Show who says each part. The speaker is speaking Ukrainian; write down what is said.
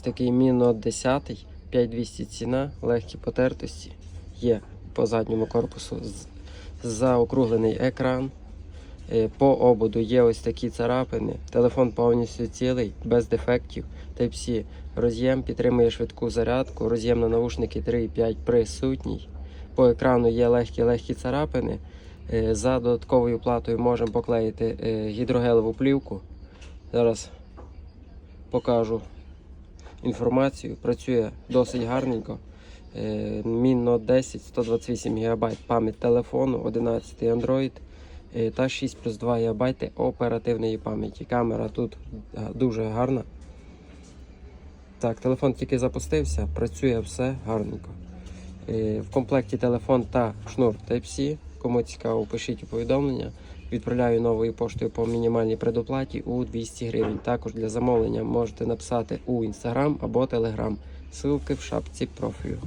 Speaker 1: Такий Міно 10, 5200 ціна, легкі потертості. Є по задньому корпусу заокруглений екран. Е, По ободу є ось такі царапини. Телефон повністю цілий, без дефектів. Type-C роз'єм підтримує швидку зарядку. Роз'єм на наушники 3,5 присутній. По екрану є легкі-легкі царапини. Е, За додатковою платою можемо поклеїти е, гідрогелеву плівку. Зараз покажу інформацію. Працює досить гарненько. Е, Note 10, 128 ГБ пам'ять телефону, 11 Android е, та 6 плюс 2 ГБ оперативної пам'яті. Камера тут е, дуже гарна. Так, телефон тільки запустився, працює все гарненько. В комплекті телефон та шнур Type-C. Кому цікаво, пишіть повідомлення. Відправляю новою поштою по мінімальній предоплаті у 200 гривень. Також для замовлення можете написати у Instagram або Telegram. Ссылки в шапці профілю.